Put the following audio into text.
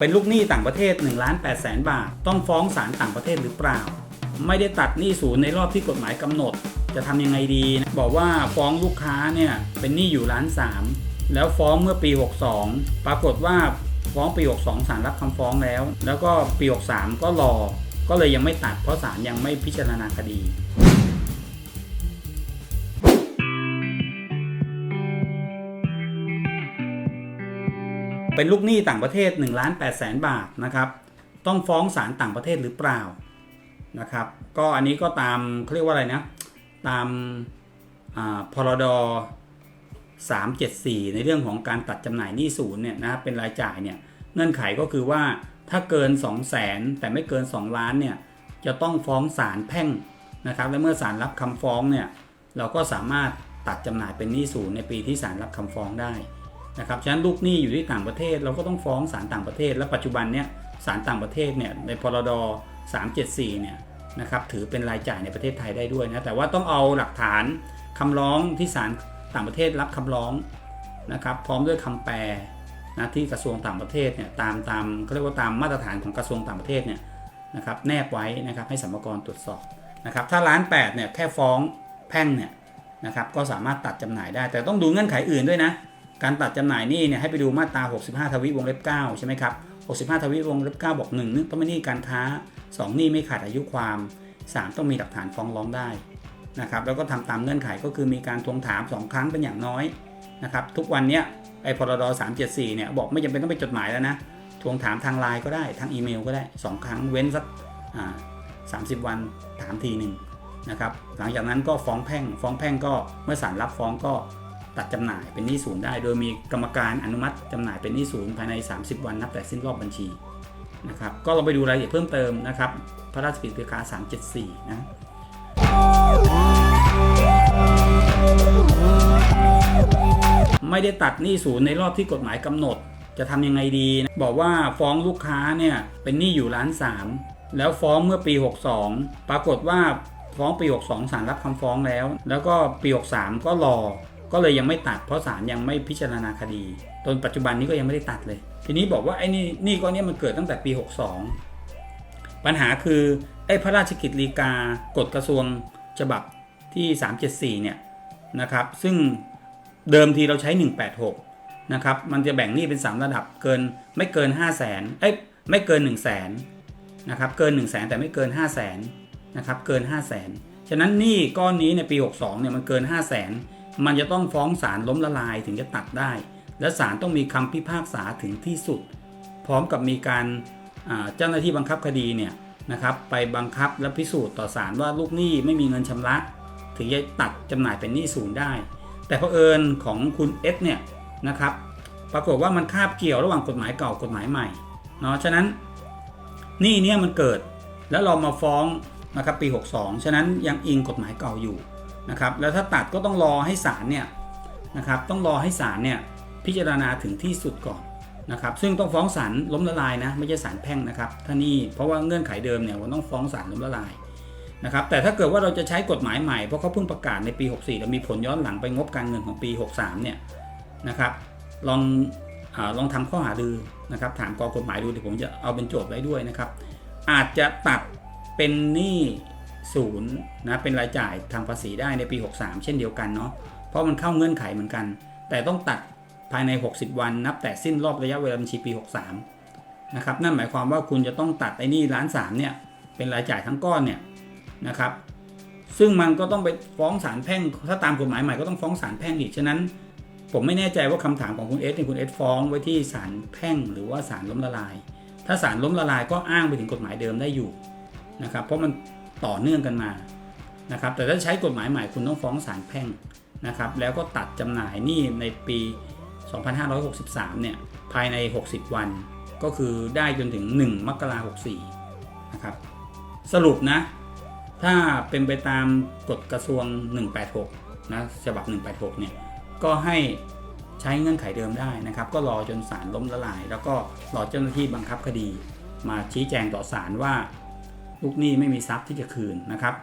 เป็นลูกหนี้ต่างประเทศ1ล้าน8แสนบาท ต้องฟ้องศาลต่างประเทศหรือเปล่า ไม่ได้ตัดหนี้ศูนย์ในรอบที่กฎหมายกำหนด จะทำยังไงดี บอกว่าฟ้องลูกค้าเนี่ยเป็นหนี้อยู่ล้านสามแล้วฟ้องเมื่อปี 62 ปรากฏว่าฟ้องปี 62ศาลรับคำฟ้องแล้ว แล้วก็ปี 63 ก็รอ ก็เลยยังไม่ตัดเพราะศาลยังไม่พิจารณาคดี เป็นลูกหนี้ต่างประเทศ1ล้าน8แสนบาทนะครับต้องฟ้องศาลต่างประเทศหรือเปล่านะครับ ก็อันนี้ก็ตามเขาเรียกว่าอะไรนะตามาพรด374 ในเรื่องของการตัดจำหน่ายหนี้ศูนย์เนี่ยนะครับเป็นรายจ่ายเนี่ยเงื่อนไขก็คือว่าถ้าเกิน 2 0 0แสนแต่ไม่เกิน 2 ล้านเนี่ยจะต้องฟ้องศาลแพ่งนะครับและเมื่อศาลรับคำฟ้องเนี่ยเราก็สามารถตัดจำหน่ายเป็นหนี้ศูนย์ในปีที่ศาลรับคำฟ้องได้ นะครับฉะนั้นลูกหนี้อยู่ที่ต่างประเทศเราก็ต้องฟ้องศาลต่างประเทศ และปัจจุบันเนี่ยศาลต่างประเทศเนี่ยในพรด374เนี่ยนะครับถือเป็นรายจ่ายในประเทศไทยได้ด้วยนะแต่ว่าต้องเอาหลักฐานคำร้องที่ศาลต่างประเทศรับคำร้องนะครับพร้อมด้วยคำแปลนะที่กระทรวงต่างประเทศเนี่ยตามตามเขาเรียกว่าตามมาตรฐานของกระทรวงต่างประเทศเนี่ยนะครับแนบไว้นะครับให้สมรกรตรวจสอบนะครับถ้าล้านแปดเนี่ยแค่ฟ้องแพ่งเนี่ยนะครับก็สามารถตัดจำหน่ายได้ แต่ต้องดูเงื่อนไขอื่นด้วยนะ การตัดจำหน่ายหนี้เนี่ยให้ไปดูมาตรา 65 ทวีวงเล็บ 9 ใช่ไหมครับ 65 ทวีวงเล็บ 9 บอก1นึกต้องไม่หนี้การค้า 2หนี้ไม่ขาดอายุความ 3 ต้องมีหลักฐานฟ้องร้องได้นะครับแล้วก็ทำตามเงื่อนไขก็คือมีการทวงถาม 2 ครั้งเป็นอย่างน้อยนะครับทุกวันเนี้ยไอพรด374เนี่ยบอกไม่จำเป็นต้องไปจดหมายแล้วนะทวงถามทางไลน์ก็ได้ทางอีเมลก็ได้ 2 ครั้งเว้นสักอ่า30วันถามทีหนึ่งนะครับหลังจากนั้นก็ฟ้องแพ่งฟ้องแพ่งก็เมื่อศาลรับฟ้องก็ ตัดจำหน่ายเป็นหนี้ศูนย์ได้ โดยมีกรรมการอนุมัติจำหน่ายเป็นหนี้ศูนย์ภายใน 30 วันนับแต่สิ้นรอบบัญชีนะครับก็เราไปดูรายละเอียดเพิ่มเติมนะครับ พระราชกิจสิกา374 นะไม่ได้ตัดหนี้ศูนย์ในรอบที่กฎหมายกำหนด จะทำยังไงดีนะบอกว่าฟ้องลูกค้าเนี่ยเป็นหนี้อยู่ล้านสามแล้วฟ้องเมื่อปี 62 ปรากฏว่าฟ้องปี 62ศาลรับคำฟ้องแล้ว แล้วก็ปี 63 ก็รอ ก็เลยยังไม่ตัดเพราะศาลยังไม่พิจารณาคดีจนปัจจุบันนี้ก็ยังไม่ได้ตัดเลย ทีนี้บอกว่าไอ้นี่นี่ก้อนนี้มันเกิดตั้งแต่ปี 62 ปัญหาคือไอ้พระราชกิจลีกากฎกระทรวงฉบับที่ 374 เนี่ยนะครับ ซึ่งเดิมทีเราใช้ 186 นะครับ มันจะแบ่งหนี้เป็น 3 ระดับเกินไม่เกิน 5 0 0 0 0นเอ้ยไม่เกิน 1 0 0 0 0แสนนะครับเกิน 1 0 0 0 0แสนแต่ไม่เกิน 5 0 0 0 0นนะครับเกิน 5 0 0 0 0นฉะนั้นหนี้ก้อนนี้ในปี 62 เนี่ยมันเกิน 5 0 0 0 0น มันจะต้องฟ้องศาลล้มละลายถึงจะตัดได้ และศาลต้องมีคำพิพากษาถึงที่สุด พร้อมกับมีการเจ้าหน้าที่บังคับคดีเนี่ยนะครับไปบังคับและพิสูจน์ต่อศาลว่าลูกหนี้ไม่มีเงินชำระ ถึงจะตัดจำหน่ายเป็นหนี้ศูนย์ได้ แต่เผอิญของคุณเอสเนี่ยนะครับปรากฏว่ามันคาบเกี่ยวระหว่างกฎหมายเก่ากฎหมายใหม่เนาะฉะนั้นหนี้เนี่ยมันเกิดแล้วเรามาฟ้องนะครับปี 62 ฉะนั้นยังอิงกฎหมายเก่าอยู่ นะครับแล้วถ้าตัดก็ต้องรอให้ศาลเนี่ยนะครับต้องรอให้ศาลเนี่ยพิจารณาถึงที่สุดก่อนนะครับซึ่งต้องฟ้องศาลล้มละลายนะไม่ใช่ศาลแพ่งนะครับถ้านี่เพราะว่าเงื่อนไขเดิมเนี่ยมันต้องฟ้องศาลล้มละลายนะครับแต่ถ้าเกิดว่าเราจะใช้กฎหมายใหม่เพราะเขาเพิ่งประกาศในปี 64 แล้วมีผลย้อนหลังไปงบการเงินของปี 63 เนี่ยนะครับลองอลองทำข้อหาดือนะครับถามกองกฎหมายดูเดี๋ยวผมจะเอาเป็นโจทย์ไว้ด้วยนะครับอาจจะตัดเป็นหนี้ ศูนย์นะเป็นรายจ่ายทางภาษีได้ในปี 63 เช่นเดียวกันเนาะเพราะมันเข้าเงื่อนไขเหมือนกัน แต่ต้องตัดภายใน 60 วันนับแต่สิ้นรอบระยะเวลาบัญชีปี 63นะครับนั่นหมายความว่าคุณจะต้องตัดไอ้นี่ล้านสามเนี่ยเป็นรายจ่ายทั้งก้อนเนี่ยนะครับซึ่งมันก็ต้องไปฟ้องศาลแพ่ง ถ้าตามกฎหมายใหม่ก็ต้องฟ้องศาลแพ่งอีก ฉะนั้น ผมไม่แน่ใจว่าคำถามของคุณเอสเนี่ยคุณเอสฟ้องไว้ที่ศาลแพ่งหรือว่าศาลล้มละลาย ถ้าศาลล้มละลายก็อ้างไปถึงกฎหมายเดิมได้อยู่นะครับ เพราะมัน ต่อเนื่องกันมานะครับแต่ถ้าใช้กฎหมายใหม่คุณต้องฟ้องศาลแพ่งนะครับแล้วก็ตัดจำหน่ายหนี้ในปี 2563 เนี่ยภายใน 60 วัน ก็คือได้จนถึง 1 มกราคม 64 นะครับ สรุปนะ ถ้าเป็นไปตามกฎกระทรวง 186 นะฉบับ 186 เนี่ย ก็ให้ใช้เงื่อนไขเดิมได้นะครับ ก็รอจนศาลล้มละลาย แล้วก็รอเจ้าหน้าที่บังคับคดี มาชี้แจงต่อศาลว่า ลูกหนี้ไม่มีทรัพย์ที่จะคืนนะครับ